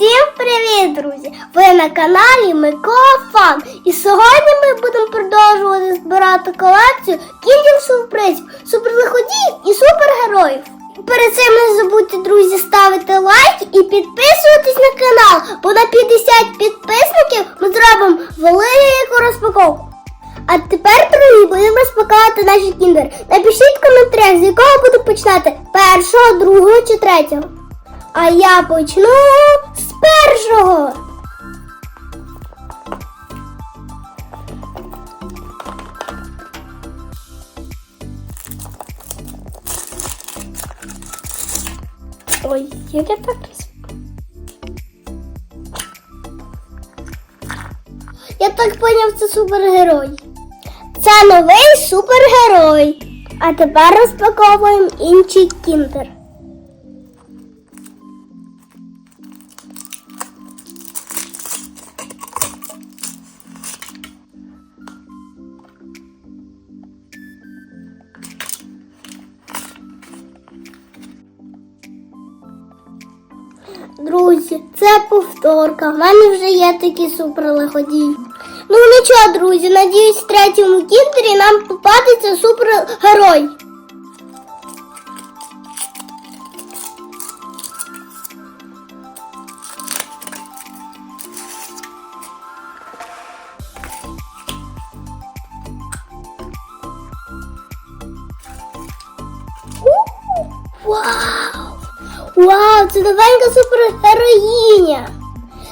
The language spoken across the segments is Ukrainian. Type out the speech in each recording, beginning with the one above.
Всім привіт, друзі! Ви на каналі Микола Фан. І сьогодні ми будемо продовжувати збирати колекцію кіндів сюрпризів, суперлиходіїв і супергероїв. Перед цим не забудьте, друзі, ставити лайк і підписуватись на канал, бо на 50 підписників ми зробимо велику розпаковку. А тепер, друзі, будемо розпакувати наші кіндери. Напишіть в коментарях, з якого буду починати першого, другого чи третього. А я почну з Ой, як я так роз... Я так поняв, це супергерой. Це новий супергерой. А тепер розпаковуємо інший кіндер. Друзі, це повторка. В мене вже є такі суперлиходії. Ну нічого, друзі, надіюсь, в третьому кіндері нам попадеться супергерой. Вау! Вау, це новенька супергероїня.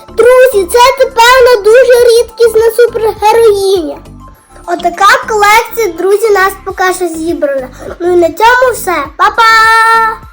Друзі, це напевно дуже рідкісна супергероїня. Отака колекція, друзі, нас поки що зібрана. Ну і на цьому все. Па-па!